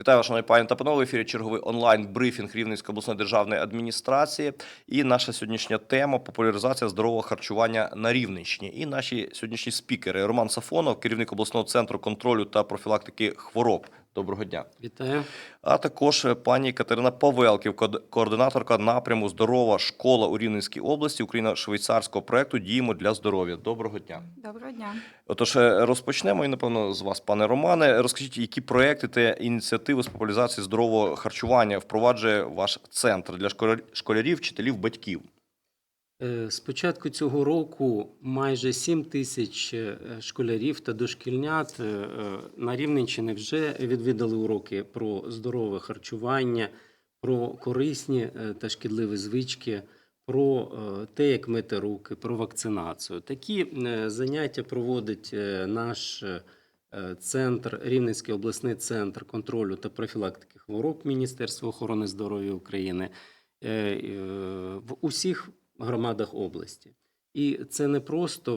Вітаю, вас, шановні пані та панове. В ефірі черговий онлайн-брифінг Рівненської обласної державної адміністрації. І наша сьогоднішня тема популяризація здорового харчування на Рівненщині. І наші сьогоднішні спікери Роман Сафонов, керівник обласного центру контролю та профілактики хвороб. Доброго дня. Вітаю. А також е, пані Катерина Павелків, координаторка напряму Здорова школа у Рівненській області Україно-швейцарського проекту Діємо для здоров'я. Доброго дня. Доброго дня. Отож, е, розпочнемо і напевно з вас, пане Романе. Розкажіть, які проекти та ініціативи з популяризації здорового харчування впроваджує ваш центр для школя- школярів, вчителів, батьків? Е, З початку цього року майже 7 тисяч е, школярів та дошкільнят е, на Рівненщині вже відвідали уроки про здорове харчування, про корисні та шкідливі звички, про те, як мити руки, про вакцинацію. Такі заняття проводить наш центр, Рівненський обласний центр контролю та профілактики хвороб Міністерства охорони здоров'я України в усіх громадах області. І це не просто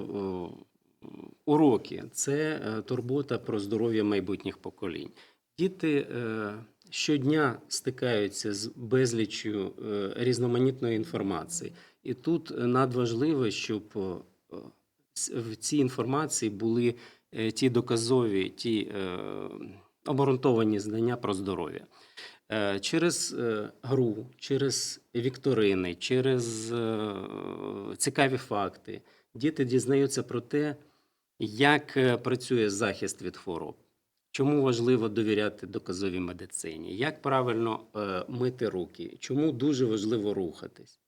уроки, це е, турбота про здоров'я майбутніх поколінь. Діти е, щодня стикаються з безліччю е, різноманітної інформації. І тут надважливо, щоб в цій інформації були ті доказові, ті обґрунтовані знання про здоров'я. Е, Через е, гру, через вікторини, через е, цікаві факти діти дізнаються про те, як працює захист від хвороб, чому важливо довіряти доказовій медицині, як правильно мити руки, чому дуже важливо рухатись.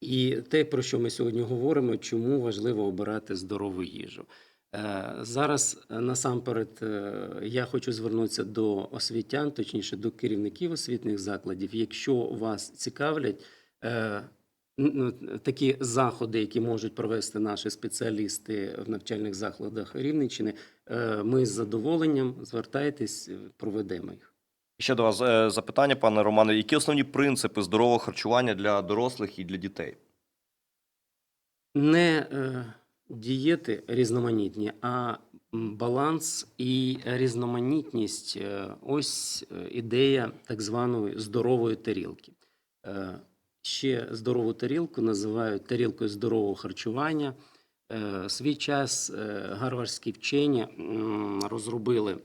І те, про що ми сьогодні говоримо, чому важливо обирати здорову їжу. Е, Зараз е, насамперед е, я хочу звернутися до освітян, точніше до керівників освітніх закладів. Якщо вас цікавлять е, н- н- такі заходи, які можуть провести наші спеціалісти в навчальних закладах Рівненщини, ми з задоволенням звертайтесь, проведемо їх. Ще до вас запитання, пане Романе. Які основні принципи здорового харчування для дорослих і для дітей? не дієти різноманітні, а баланс і різноманітність е, ось е, ідея так званої здорової тарілки. Е, Ще здорову тарілку називають тарілкою здорового харчування. Свій час гарвардські вчені розробили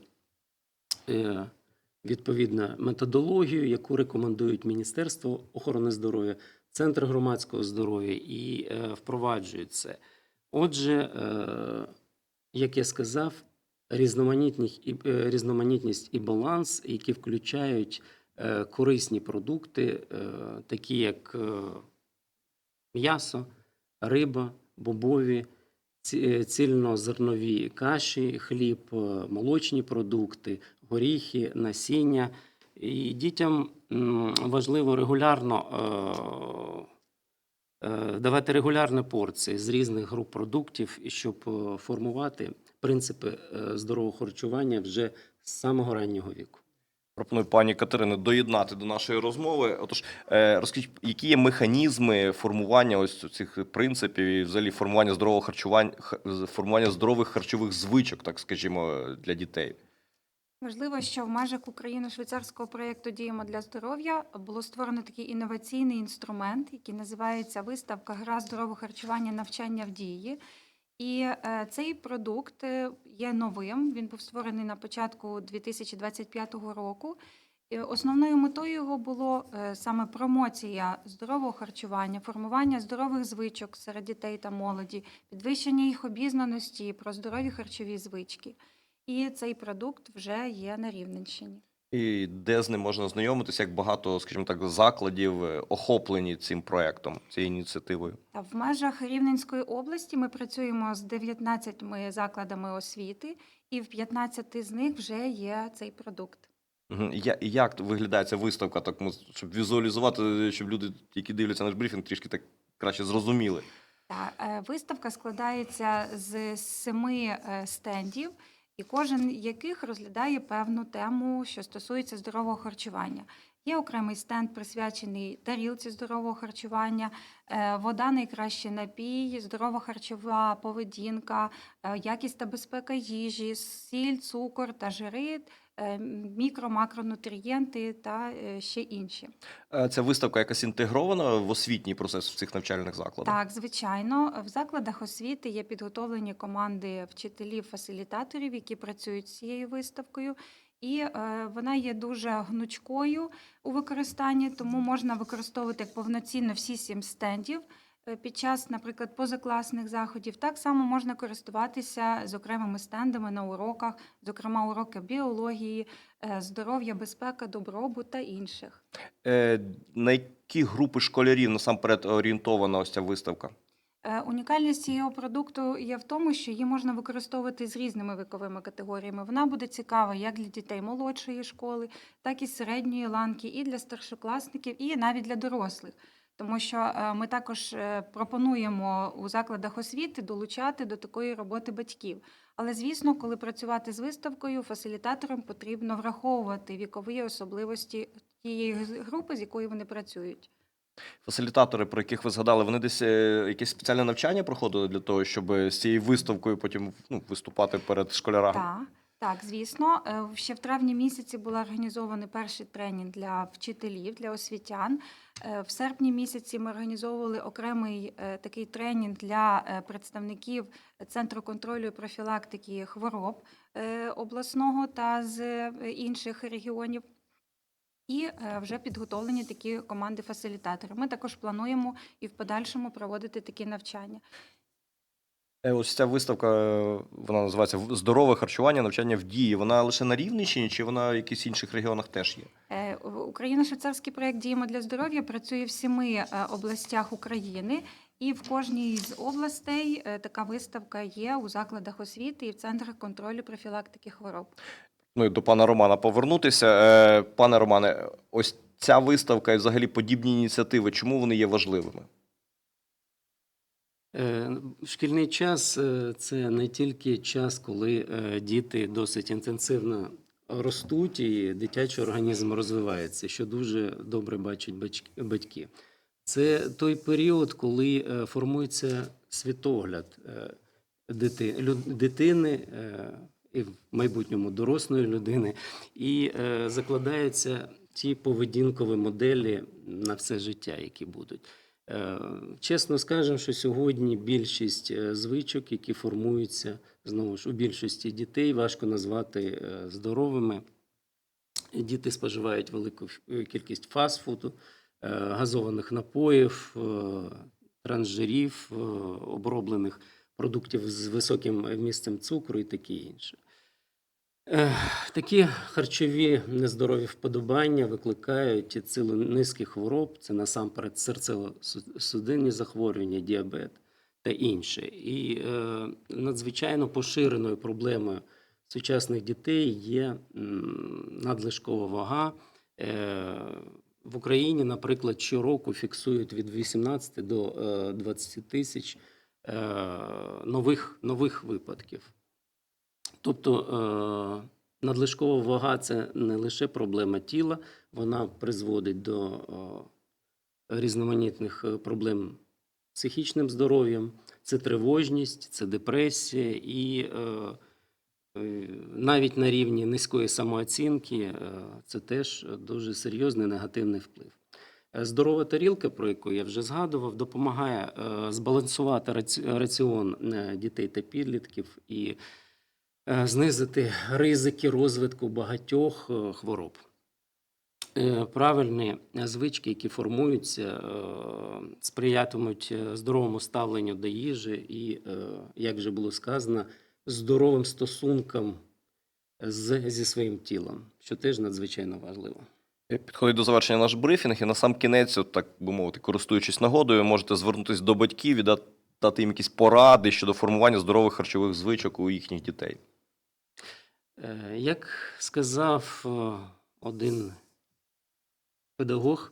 відповідну методологію, яку рекомендують Міністерство охорони здоров'я, Центр громадського здоров'я і впроваджують це. Отже, е, як я сказав, різноманітність і, е, баланс, які включають е, корисні продукти, такі як м'ясо, риба, бобові, ці- цільнозернові каші, хліб, молочні продукти, горіхи, насіння. І дітям важливо регулярно давати регулярні порції з різних груп продуктів, щоб е, формувати принципи е, здорового харчування вже з самого раннього віку. Пропоную пані Катерини доєднати до нашої розмови. Отож, е, розкажіть, які є механізми формування ось цих принципів і взагалі формування здорового харчування, формування здорових харчових звичок, так скажімо, для дітей? Важливо, що в межах Україно-швейцарського проєкту Діємо для здоров'я було створено такий інноваційний інструмент, який називається виставка Гра здорового харчування навчання в дії. І е, цей продукт е, є новим. Він був створений на початку 2025 року. Основною метою його було е, саме промоція здорового харчування, формування здорових звичок серед дітей та молоді, підвищення їх обізнаності про здорові харчові звички. І цей продукт вже є на Рівненщині. І де з ним можна знайомитися, як багато, скажімо так, закладів е, охоплені цим проектом, цією ініціативою? В межах Рівненської області ми працюємо з 19 закладами освіти, і в 15 з них вже є цей продукт. Я, як виглядає ця виставка, так ми- щоб візуалізувати, щоб люди, які дивляться наш брифінг, трішки так краще зрозуміли. Та е, виставка складається з семи е, стендів, і кожен яких розглядає певну тему, що стосується здорового харчування. Є окремий стенд, присвячений тарілці здорового харчування, е, вода найкращий напій, здорова харчова поведінка, е, якість та безпека їжі, сіль, цукор та жири, е, мікро, макронутрієнти та е, ще інші. Е, Ця виставка якась інтегрована в освітній процес в цих навчальних закладах? Так, звичайно, в закладах освіти є підготовлені команди вчителів, фасилітаторів, які працюють з цією виставкою. І е, вона є дуже гнучкою у використанні, тому можна використовувати як повноцінно всі сім стендів. Е, Під час, наприклад, позакласних заходів так само можна користуватися з окремими стендами на уроках, зокрема уроки біології, е, здоров'я, безпека, добробут та інших. Е, На які групи школярів насамперед орієнтована ось ця виставка? Е, Унікальність цього продукту є в тому, що її можна використовувати з різними віковими категоріями. Вона буде цікава як для дітей молодшої школи, так і середньої ланки, і для старшокласників, і навіть для дорослих. Тому що е, ми також е, пропонуємо у закладах освіти долучати до такої роботи батьків. Але звісно, коли працювати з виставкою, фасилітаторам потрібно враховувати вікові особливості тієї групи, з якою вони працюють. Фасилітатори, про яких ви згадали, вони десь е, якесь спеціальне навчання проходили для того, щоб з цією виставкою потім ну, виступати перед школярами? Так, так, звісно. Е, Ще в травні місяці був організований перший тренінг для вчителів, для освітян. Е, В серпні місяці ми організовували окремий е, такий тренінг для представників Центру контролю і профілактики хвороб обласного та з інших регіонів. І вже підготовлені такі команди фасилітаторів. Ми також плануємо і в подальшому проводити такі навчання. Е, Ось ця виставка, е, вона називається «В- Здорове харчування, навчання в дії. Вона лише на Рівненщині чи вона в якихось інших регіонах теж є? Е, Україно-швейцарський проєкт Діємо для здоров'я працює в семи е, областях України, і в кожній з областей така виставка є у закладах освіти і в центрах контролю профілактики хвороб. Ну і до пана Романа повернутися. Пане Романе, ось ця виставка і взагалі подібні ініціативи, чому вони є важливими? Е, Шкільний час е, це не тільки час, коли е, діти досить інтенсивно ростуть і дитячий організм розвивається, що дуже добре бачать бач- батьки. Це той період, коли формується світогляд дитини і в майбутньому дорослої людини, і закладаються ті поведінкові моделі на все життя, які будуть. Е, Чесно скажемо, що сьогодні більшість е, звичок, які формуються знову ж у більшості дітей, важко назвати е, здоровими. Діти споживають велику кількість фастфуду, газованих напоїв, трансжирів, е, оброблених продуктів з високим вмістом цукру і таке інше. Е, Такі харчові нездорові вподобання викликають цілу низки хвороб. Це насамперед серцево-судинні захворювання, діабет та інше. І е, надзвичайно поширеною проблемою сучасних дітей є надлишкова вага. Е, в Україні, наприклад, щороку фіксують від 18 до е, 20 тисяч е, нових, нових випадків. Тобто е, надлишкова вага це не лише проблема тіла, вона призводить до е, різноманітних е, проблем з психічним здоров'ям, це тривожність, це депресія і навіть на рівні низької самооцінки це теж дуже серйозний негативний вплив. Здорова тарілка, про яку я вже згадував, допомагає збалансувати раціон дітей та підлітків і знизити ризики розвитку багатьох е, хвороб. Е, Правильні звички, які формуються, е, сприятимуть е, здоровому ставленню до їжі і, е, як вже було сказано, здоровим стосункам з, зі своїм тілом, що теж надзвичайно важливо. Е, Підходить до завершення наш брифінг, і на сам кінець, так би мовити, користуючись нагодою, можете звернутися до батьків і дати їм якісь поради щодо формування здорових харчових звичок у їхніх дітей. Е, Як сказав е, один педагог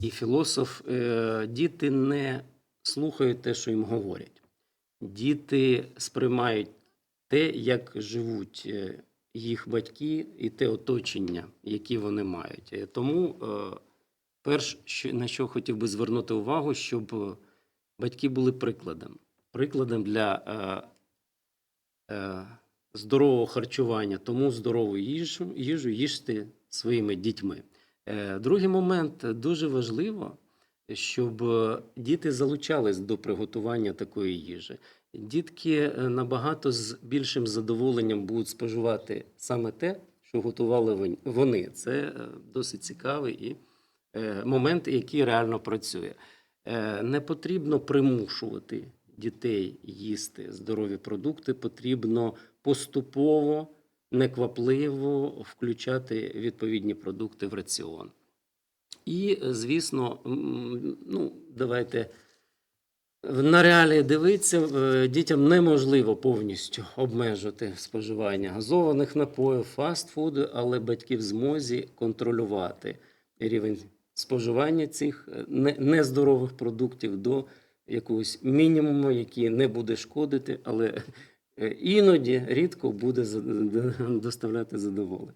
і філософ, е, діти не слухають те, що їм говорять. Діти сприймають те, як живуть їх батьки і те оточення, яке вони мають. Тому перш, на що хотів би звернути увагу, щоб батьки були прикладом. Прикладом для здорового харчування, тому здорову їжу, їжу їжте своїми дітьми. Е, Другий момент дуже важливо, щоб діти залучались до приготування такої їжі. Дітки е, набагато з більшим задоволенням будуть споживати саме те, що готували вони. Це е, досить цікавий і момент, який реально працює. Не потрібно примушувати дітей їсти здорові продукти, потрібно поступово, неквапливо включати відповідні продукти в раціон. І, звісно, ну, давайте на реалії дивитися, е, дітям неможливо повністю обмежити споживання газованих напоїв, фастфуду, але батьки в змозі контролювати рівень споживання цих е, нездорових продуктів до якогось мінімуму, який не буде шкодити, але е, іноді рідко буде доставляти задоволення.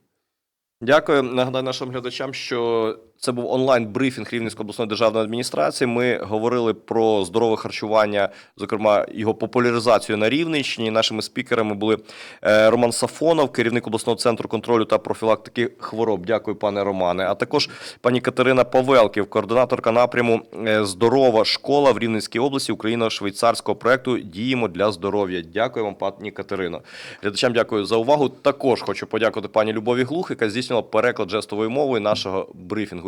Дякую. Нагадаю нашим глядачам, що це був онлайн-брифінг Рівненської обласної державної адміністрації. Ми говорили про здорове харчування, зокрема його популяризацію на Рівненщині. Нашими спікерами були е, Роман Сафонов, керівник обласного центру контролю та профілактики хвороб. Дякую, пане Романе. А також пані Катерина Павелків, координаторка напряму е, Здорова школа в Рівненській області Україно-швейцарського проекту Діємо для здоров'я. Дякую вам, пані Катерино. Глядачам дякую за увагу. Також хочу подякувати пані Любові Глух, яка здійснила переклад жестовою мовою нашого брифінгу.